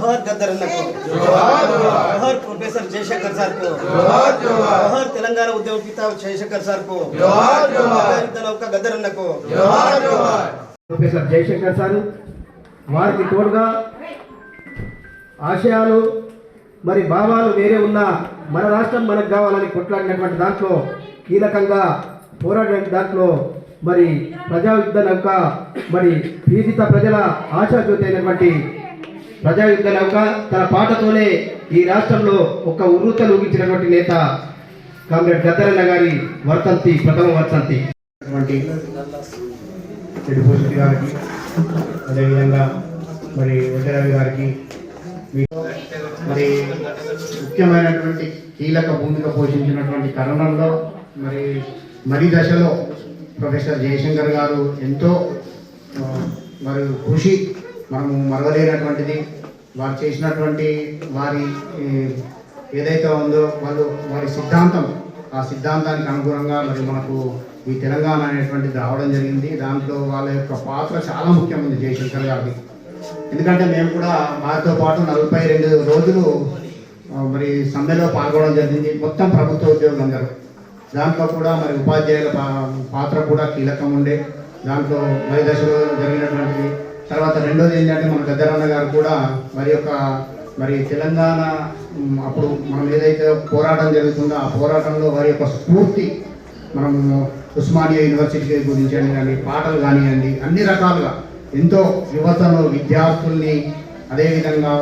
జోహార్ గద్దర్ అన్నకు. జోహార్ ప్రొఫెసర్ జయశంకర్ సార్కు జోహార్ తెలంగాణ ఉద్యమ పిత జయశంకర్ సార్కు గద్దర్ అన్నకు. ప్రొఫెసర్ జయశంకర్ సారు వారికి తోడుగా ఆశయాలు మరి భావాలు వేరే ఉన్న మన రాష్ట్రం మనకు కావాలని కొట్లాడినటువంటి దాంట్లో కీలకంగా పోరాడిన దాంట్లో మరి ప్రజాయుద్ధ నౌక మరి పీడిత ప్రజల ఆశాజ్యోతి అయినటువంటి ప్రజాయుద్ధ నౌక తన పాటతోనే ఈ రాష్ట్రంలో ఒక ఉర్రూతలు ఊగించినటువంటి నేత కామ్రేడ్ గద్దరన్న గారి వర్తంతి ప్రథమ వర్తంతి. అటువంటి చెడుపూసటి గారికి అదేవిధంగా మరి వడ్డరవి గారికి మరి ముఖ్యమైనటువంటి కీలక భూమిక పోషించినటువంటి కరణంలో మరి మరి దశలో ప్రొఫెసర్ జయశంకర్ గారు ఎంతో మరియు మరి కృషి మనము మరవలేనటువంటిది. వారు చేసినటువంటి వారి ఏదైతే ఉందో వాళ్ళు వారి సిద్ధాంతం ఆ సిద్ధాంతానికి అనుగుణంగా మరి మనకు ఈ తెలంగాణ అనేటువంటిది రావడం జరిగింది. దాంట్లో వాళ్ళ యొక్క పాత్ర చాలా ముఖ్యమైనది జయశంకర్ గారిది. ఎందుకంటే మేము కూడా మాతో పాటు నలభై రెండు రోజులు మరి సమ్మెలో పాల్గొనడం జరిగింది. మొత్తం ప్రభుత్వ ఉద్యోగం అందరూ. దాంట్లో కూడా మరి ఉపాధ్యాయుల పాత్ర కూడా కీలకం ఉండే. దాంట్లో మరి దశలో జరిగినటువంటిది. తర్వాత రెండోది ఏంటంటే మన పెద్దరన్న గారు కూడా మరి యొక్క మరి తెలంగాణ అప్పుడు మనం ఏదైతే పోరాటం జరుగుతుందో ఆ పోరాటంలో వారి యొక్క స్ఫూర్తి మనం ఉస్మానియా యూనివర్సిటీ గురించి అని కానీ పాటలు కానివ్వండి అన్ని రకాలుగా ఎంతో యువతను విద్యార్థుల్ని అదేవిధంగా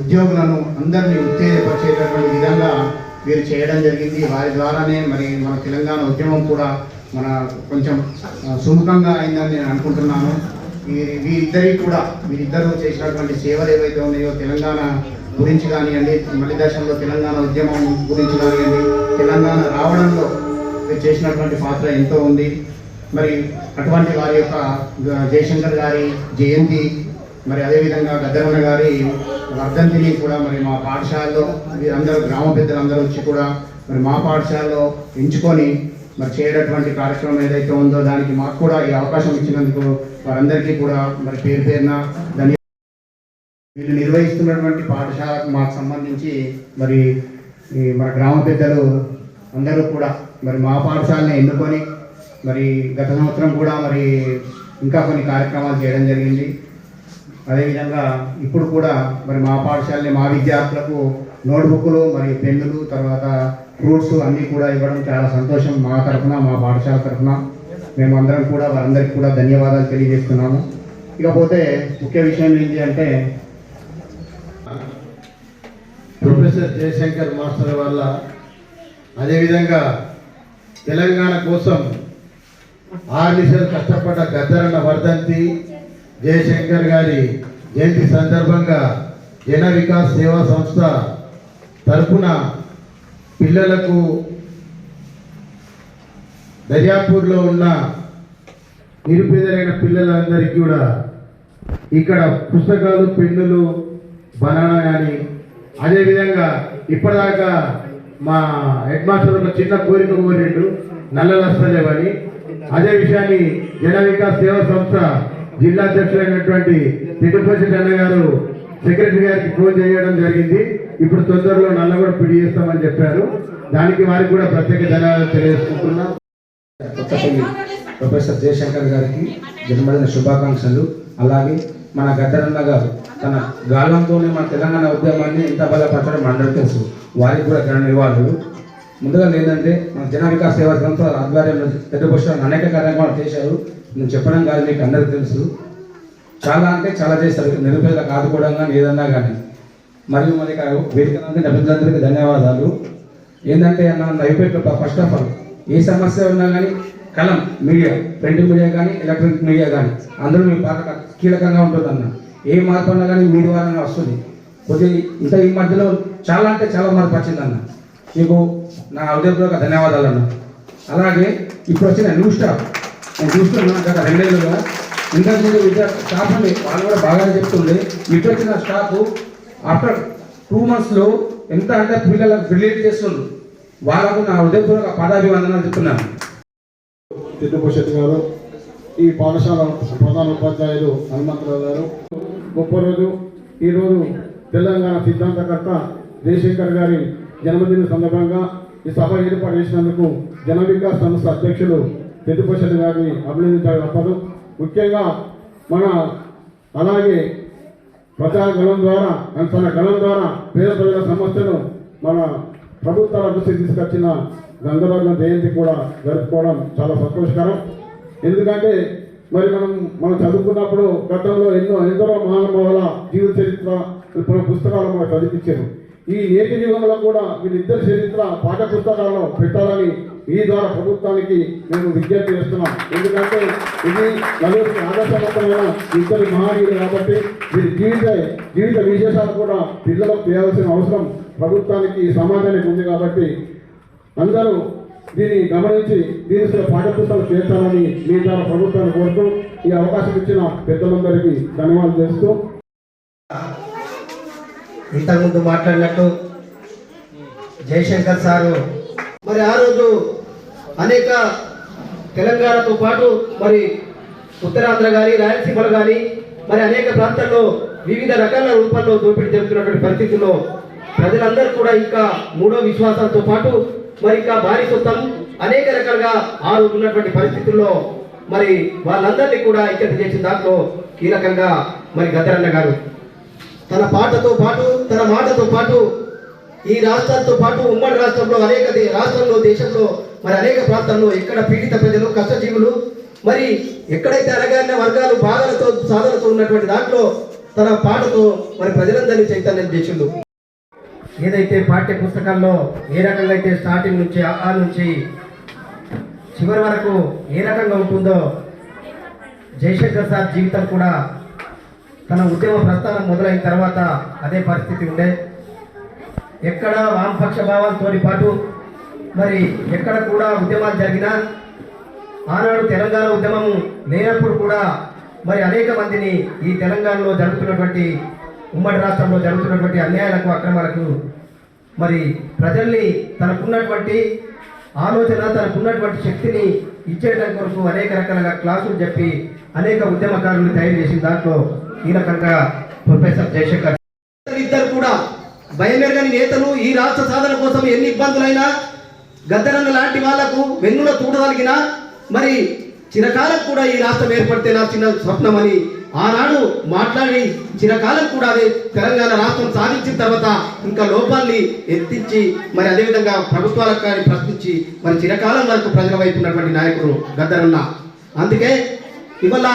ఉద్యోగులను అందరినీ ఉత్తేజపరిచేటటువంటి విధంగా వీరు చేయడం జరిగింది. వారి ద్వారానే మరి మన తెలంగాణ ఉద్యమం కూడా మన కొంచెం సుముఖంగా అయిందని నేను అనుకుంటున్నాను. వీరి వీరిద్దరికి కూడా వీరిద్దరూ చేసినటువంటి సేవలు ఏవైతే ఉన్నాయో తెలంగాణ గురించి కానివ్వండి మళ్ళీ దేశంలో తెలంగాణ ఉద్యమం గురించి కానివ్వండి తెలంగాణ రావడంలో మీరు చేసినటువంటి పాత్ర ఎంతో ఉంది. మరి అటువంటి వారి యొక్క జయశంకర్ గారి జయంతి మరి అదేవిధంగా గద్దరన్న గారి వర్ధంతిని కూడా మరి మా పాఠశాలలో అందరూ గ్రామ పెద్దలందరూ వచ్చి కూడా మరి మా పాఠశాలలో ఎంచుకొని మరి చేయనటువంటి కార్యక్రమం ఏదైతే ఉందో దానికి మాకు కూడా ఈ అవకాశం ఇచ్చినందుకు వారందరికీ కూడా మరి పేరు పేరున ధన్య వీళ్ళు నిర్వహిస్తున్నటువంటి పాఠశాలకు మాకు సంబంధించి మరి ఈ మన గ్రామ పెద్దలు అందరూ కూడా మరి మా పాఠశాలని ఎన్నుకొని మరి గత సంవత్సరం కూడా మరి ఇంకా కొన్ని కార్యక్రమాలు చేయడం జరిగింది. అదేవిధంగా ఇప్పుడు కూడా మరి మా పాఠశాలని మా విద్యార్థులకు నోట్బుక్లు మరియు పెన్నులు తర్వాత ఫ్రూట్స్ అన్నీ కూడా ఇవ్వడం చాలా సంతోషం మా తరఫున మా పాఠశాల తరఫున. మేము అందరం కూడా వారందరికీ కూడా ధన్యవాదాలు తెలియజేస్తున్నాము. ఇకపోతే ముఖ్య విషయం ఏంటి అంటే ప్రొఫెసర్ జయశంకర్ మాస్టర్ వల్ల అదేవిధంగా తెలంగాణ కోసం ఆర్నిసలు కష్టపడ్డ గద్దరన్న వర్ధంతి జయశంకర్ గారి జయంతి సందర్భంగా జన వికాస్ సేవా సంస్థ తరఫున పిల్లలకు దర్యాపూర్లో ఉన్న నిరుపేదలైన పిల్లలందరికీ కూడా ఇక్కడ పుస్తకాలు పెన్నులు బనానా కానీ అదేవిధంగా ఇప్పటిదాకా మా హెడ్ మాస్టర్ ఒక చిన్న కోరిక కోరిండు నల్లలస్తలేవని అదే విషయాన్ని జన వికాస్ సేవా సంస్థ జిల్లా అధ్యక్షులైనటువంటి తిరుపతి అన్న గారు సెక్రటరీ గారికి ఫోన్ చేయడం జరిగింది. ఇప్పుడు తొందరలో నన్ను కూడా పిడి చేస్తామని చెప్పారు. దానికి వారికి కూడా ప్రత్యేక ధన్యవాదాలు తెలియజేసుకుంటున్నాం. కొత్తపల్లి ప్రొఫెసర్ జయశంకర్ గారికి జన్మదిన శుభాకాంక్షలు. అలాగే మన గద్దరన్న గారు తన గాలంతోనే మన తెలంగాణ ఉద్యమాన్ని ఎంత బలపరచడం అందరూ తెలుసు. వారికి కూడా ఘన నివాళులు. ముందుగా ఏంటంటే మన జన వికాస్ సేవా సంస్థ ఆధ్వర్యంలో పెద్దపక్షులు అనేక కార్యక్రమాలు చేశారు. నేను చెప్పడం కాదు మీకు అందరికీ తెలుసు. చాలా అంటే చాలా చేస్తారు. నిరుపేదలకు ఆదుకోవడం కానీ ఏదన్నా కానీ. మరియు మరి ఇక్కడ వేదిక నుండి ధన్యవాదాలు. ఏంటంటే అన్న అయిపోయి ఫస్ట్ ఆఫ్ ఆల్ ఏ సమస్య ఉన్నా కానీ కలం మీడియా ప్రింట్ మీడియా కానీ ఎలక్ట్రానిక్ మీడియా కానీ అందరూ మీ పాత్ర కీలకంగా ఉంటుంది అన్న ఏ మార్పు అన్నా కానీ మీ ద్వారానే వస్తుంది. కొద్ది ఇంత ఈ మధ్యలో చాలా అంటే చాలా మార్పు వచ్చిందన్న. మీకు నా హృదయపూర్వక ధన్యవాదాలు అన్న అలాగే ఇప్పుడు వచ్చిన న్యూ స్టాఫ్. నేను చూస్తున్నా గత రెండేళ్ళుగా ఇంతకుముందు విద్యా స్టాఫ్ అండి వాళ్ళు కూడా బాగానే చెప్తుండే. ఇప్పుడు వచ్చిన స్టాఫ్ ఆఫ్టర్ టూ మంత్స్లో ఎంత అంటే పిల్లలకు రిలీట్ చేస్తుండ్రు. వాళ్ళకు నా హృదయపూర్వక పదాభివందనాలు చెప్తున్నాను తిట్టుభూషత్ గారు ఈ పాఠశాల ప్రధాన ఉపాధ్యాయులు హనుమంతరావు గారు గొప్ప రోజు. ఈరోజు తెలంగాణ సిద్ధాంతకర్త జయశంకర్ గారి జన్మదిన సందర్భంగా ఈ సభ ఏర్పాటు చేసినందుకు జన వికాస్ సంస్థ అధ్యక్షులు పెద్దపశెట్టి గారిని అభినందించాలి తప్పదు. ముఖ్యంగా మన అలాగే ప్రజాగలం ద్వారా తన గలం ద్వారా పేద ప్రజల సమస్యను మన ప్రభుత్వాల దృష్టికి తీసుకొచ్చిన గంగరాజు జయంతి కూడా జరుపుకోవడం చాలా సంతోషకరం. ఎందుకంటే మరి మనం మనం చదువుకున్నప్పుడు గతంలో ఎన్నో ఎందరో మహానుభావుల జీవిత చరిత్ర ఇప్పుడు పుస్తకాలు మనకు చదివించారు. ఈ నేటి యుగంలో కూడా వీళ్ళిద్దరి చరిత్ర పాఠ పుస్తకాల్లో పెట్టాలని ఈ ద్వారా ప్రభుత్వానికి మేము విజ్ఞప్తి చేస్తున్నాం. ఎందుకంటే ఇది నలుగురికి ఆదర్శవంతమైన ఇద్దరు మహనీయులు కాబట్టి వీరి జీవిత జీవిత విశేషాలు కూడా పిల్లలకు చేయాల్సిన అవసరం ప్రభుత్వానికి సమాజానికి ఉంది కాబట్టి అందరూ దీన్ని గమనించి దీని పాఠ్యపుస్తకాలు చేర్చాలని మీ ద్వారా ప్రభుత్వాన్ని కోరుతూ ఈ అవకాశం ఇచ్చిన పెద్దలందరికీ ధన్యవాదాలు చేస్తూ ఇంతకుముందు మాట్లాడినట్టు జయశంకర్ సారు మరి ఆ రోజు అనేక తెలంగాణతో పాటు మరి ఉత్తరాంధ్ర కానీ రాయలసీమలు కానీ మరి అనేక ప్రాంతాల్లో వివిధ రకాల రూపాల్లో దోపిడీ జరుగుతున్నటువంటి పరిస్థితుల్లో ప్రజలందరూ కూడా ఇంకా మూడో విశ్వాసంతో పాటు మరి ఇంకా భారీ సొత్తం అనేక రకాలుగా ఆరు ఉన్నటువంటి పరిస్థితుల్లో మరి వాళ్ళందరినీ కూడా ఐక్యత చేసిన దాంట్లో కీలకంగా మరి గద్దరన్న గారు. తన పాటతో పాటు తన మాటతో పాటు ఈ రాష్ట్రాలతో పాటు ఉమ్మడి రాష్ట్రంలో అనేక రాష్ట్రంలో దేశంలో మరి అనేక ప్రాంతాల్లో ఎక్కడ పీడిత ప్రజలు కష్టజీవులు మరి ఎక్కడైతే అనగానే వర్గాలు బాధలతో సాధనతో ఉన్నటువంటి దాంట్లో తన పాటతో మరి ప్రజలందరినీ చైతన్యం చేసిండు. ఏదైతే పాఠ్య పుస్తకాల్లో ఏ రకంగా అయితే స్టార్టింగ్ నుంచి ఆ ఆ నుంచి చివరి వరకు ఏ రకంగా ఉంటుందో జయశంకర్ సార్ జీవితం కూడా తన ఉద్యమ ప్రస్థానం మొదలైన తర్వాత అదే పరిస్థితి ఉండే. ఎక్కడ వామపక్ష భావాలతో పాటు మరి ఎక్కడ కూడా ఉద్యమాలు జరిగినా ఆనాడు తెలంగాణ ఉద్యమం లేనప్పుడు కూడా మరి అనేక మందిని ఈ తెలంగాణలో జరుగుతున్నటువంటి ఉమ్మడి రాష్ట్రంలో జరుగుతున్నటువంటి అన్యాయాలకు అక్రమాలకు మరి ప్రజల్ని తనకున్నటువంటి ఆలోచన తనకున్నటువంటి శక్తిని ఇచ్చేయడం కొరకు అనేక రకాలుగా క్లాసులు చెప్పి అనేక ఉద్యమకారులు తయారు చేసిన దాంట్లో ఈ రకంగా ప్రొఫెసర్ జయశంకర్. ఇద్దరు కూడా భయమెరగని నేతలు ఈ రాష్ట్ర సాధన కోసం ఎన్ని ఇబ్బందులైనా గద్దరంగ లాంటి వాళ్ళకు వెన్నుల తూడగలిగిన మరి చిరకాలం కూడా ఈ రాష్ట్రం ఏర్పడితే నా చిన్న స్వప్నం అని ఆనాడు మాట్లాడి చిరకాలం కూడా అదే తెలంగాణ రాష్ట్రం సాధించిన తర్వాత ఇంకా లోపాల్ని ఎత్తించి మరి అదేవిధంగా ప్రభుత్వాలకు కానీ ప్రశ్నించి మరి చిరకాలం వరకు ప్రజల వైపు ఉన్నటువంటి నాయకుడు గద్దరన్న. అందుకే ఇవాళ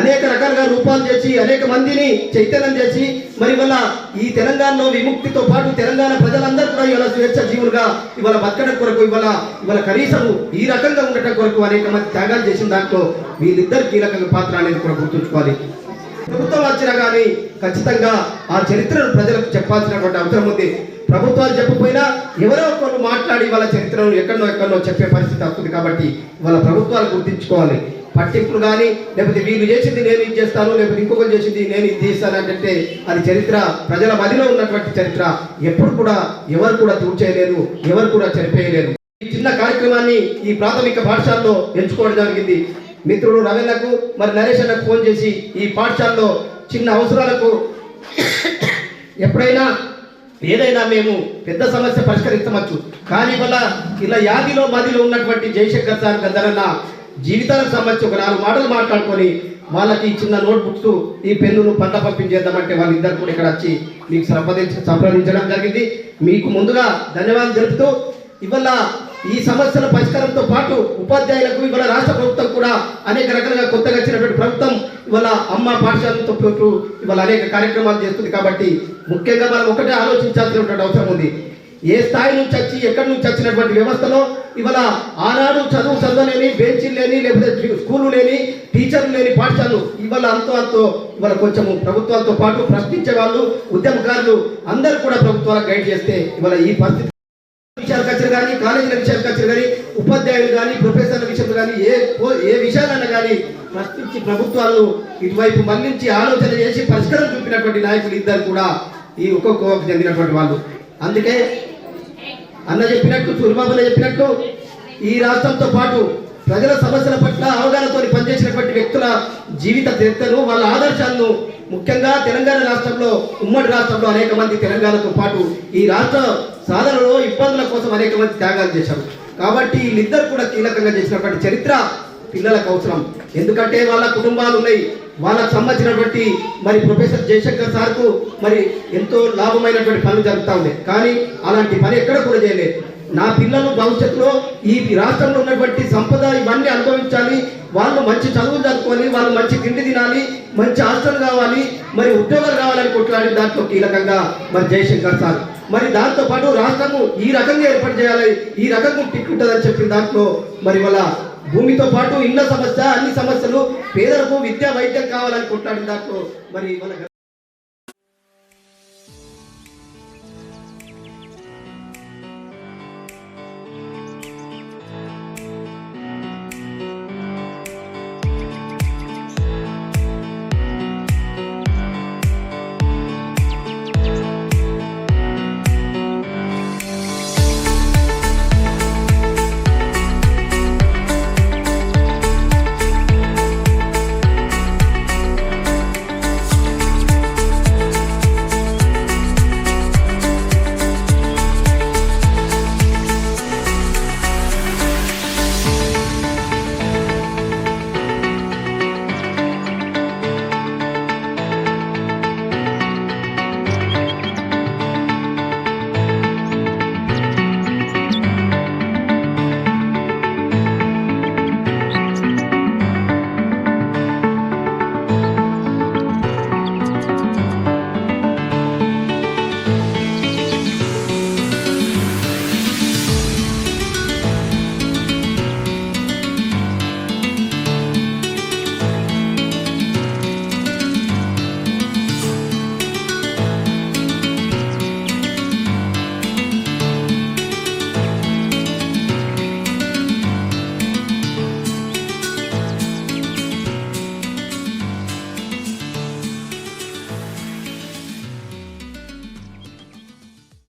అనేక రకాలుగా రూపాలు చేసి అనేక మందిని చైతన్యం చేసి మరి ఇవాళ ఈ తెలంగాణలో విముక్తితో పాటు తెలంగాణ ప్రజలందరూ కూడా ఇవాళ స్వేచ్ఛ జీవులుగా ఇవాళ బతకడం కొరకు ఇవాళ ఇవాళ కనీసం ఈ రకంగా ఉండటం కొరకు అనేక మంది త్యాగాలు చేసిన దాంట్లో వీళ్ళిద్దరు కీలక పాత్ర అనేది కూడా గుర్తుంచుకోవాలి. ప్రభుత్వం వచ్చినా కానీ ఖచ్చితంగా ఆ చరిత్రను ప్రజలకు చెప్పాల్సినటువంటి అవసరం ఉంది. ప్రభుత్వాలు చెప్పకపోయినా ఎవరో ఒకరు మాట్లాడి వాళ్ళ చరిత్రను ఎక్కడనో ఎక్కడనో చెప్పే పరిస్థితి వస్తుంది కాబట్టి వాళ్ళ ప్రభుత్వాలు గుర్తించుకోవాలి. పట్టింపులు కానీ లేకపోతే వీళ్ళు చేసింది నేను ఇది చేస్తాను లేకపోతే ఇంకొకరు చేసింది నేను ఇది చేస్తాను అంటే అది చరిత్ర ప్రజల మదిలో ఉన్నటువంటి చరిత్ర. ఎప్పుడు కూడా ఎవరు కూడా తూర్చేయలేరు ఎవరు కూడా చనిపోయలేరు ఈ చిన్న కార్యక్రమాన్ని ఈ ప్రాథమిక పాఠశాలలో ఎంచుకోవడం జరిగింది. మిత్రుడు రవీణకు మరి నరేష్ అన్నకు ఫోన్ చేసి ఈ పాఠశాలలో చిన్న అవసరాలకు ఎప్పుడైనా ఏదైనా మేము పెద్ద సమస్య పరిష్కరించవచ్చు. కానీ వల్ల ఇలా యాదిలో మదిలో ఉన్నటువంటి జయశంకర్ సార్ గందరన్న జీవితాలకు సంబంధించి ఒక నాలుగు మాటలు మాట్లాడుకొని వాళ్ళకి చిన్న నోట్ బుక్స్ ఈ పెన్నును పంట పంపించేద్దామంటే వాళ్ళిద్దరు కూడా ఇక్కడ వచ్చి మీకు సంప్రదించ సంప్రదించడం జరిగింది. మీకు ముందుగా ధన్యవాదాలు తెలుపుతూ ఇవాళ ఈ సమస్యల పరిష్కారంతో పాటు ఉపాధ్యాయులకు ఇవాళ రాష్ట్ర ప్రభుత్వం కూడా అనేక రకాలుగా కొత్తగా వచ్చినటువంటి ప్రభుత్వం ఇవాళ అమ్మ పాఠశాలతో పాటు ఇవాళ అనేక కార్యక్రమాలు చేస్తుంది కాబట్టి ముఖ్యంగా మనం ఒకటే ఆలోచించాల్సినటువంటి అవసరం ఉంది. ఏ స్థాయి నుంచి వచ్చి ఎక్కడి నుంచి వచ్చినటువంటి వ్యవస్థలో ఇవాళ ఆనాడు చదువు చదవలేని బెంచీలు లేని లేకపోతే స్కూలు లేని టీచర్లు లేని పాఠశాలలు ఇవాళ అంతో అంతో ఇవాళ కొంచెం ప్రభుత్వాలతో పాటు ప్రశ్నించే వాళ్ళు ఉద్యమకారులు అందరూ కూడా ప్రభుత్వాలకు గైడ్ చేస్తే ఇవాళ ఈ పరిస్థితి విషయాలకు వచ్చిన కానీ కాలేజీల విషయాలకు వచ్చారు కానీ ఉపాధ్యాయులు కానీ ప్రొఫెసర్ల విషయంలో కానీ ఏ ఏ విషయాలన్నా కానీ ప్రశ్నించి ప్రభుత్వాలు ఇటువైపు మళ్ళించి ఆలోచన చేసి పరిష్కారం చూపినటువంటి నాయకులు ఇద్దరు కూడా ఈ ఒక్కొక్క చెందినటువంటి వాళ్ళు. అందుకే అన్న చెప్పినట్టు సూర్యబాబున్న చెప్పినట్టు ఈ రాష్ట్రంతో పాటు ప్రజల సమస్యల పట్ల అవగాహనతో పనిచేసినటువంటి వ్యక్తుల జీవిత చరిత్రను వాళ్ళ ఆదర్శాలను ముఖ్యంగా తెలంగాణ రాష్ట్రంలో ఉమ్మడి రాష్ట్రంలో అనేక మంది తెలంగాణతో పాటు ఈ రాష్ట్ర సాధనలో ఇబ్బందుల కోసం అనేక మంది త్యాగాలు చేశారు. కాబట్టి వీళ్ళిద్దరు కూడా కీలకంగా చేసినటువంటి చరిత్ర పిల్లలకు అవసరం. ఎందుకంటే వాళ్ళ కుటుంబాలు ఉన్నాయి. వాళ్ళకు సంబంధించినటువంటి మరి ప్రొఫెసర్ జయశంకర్ సార్కు మరి ఎంతో లాభమైనటువంటి పనులు జరుగుతూ ఉన్నాయి. కానీ అలాంటి పని ఎక్కడ కూడా చేయలేదు. నా పిల్లలు భవిష్యత్తులో ఈ రాష్ట్రంలో ఉన్నటువంటి సంపద ఇవన్నీ అనుభవించాలి. వాళ్ళు మంచి చదువు చదువుకొని వాళ్ళు మంచి తిండి తినాలి. మంచి ఆస్తులు కావాలి. మరి ఉద్యోగాలు కావాలని కొట్లాడి దాంట్లో కీలకంగా మరి జయశంకర్ సార్. మరి దాంతో పాటు రాష్ట్రము ఈ రకంగా ఏర్పాటు చేయాలి. ఈ రకంగా టిక్కుంటుందని చెప్పిన దాంట్లో మరి వాళ్ళ భూమితో పాటు ఇళ్ళ సమస్య అన్ని సమస్యలు పేదలకు విద్య వైద్యం కావాలని దాంట్లో మరి మన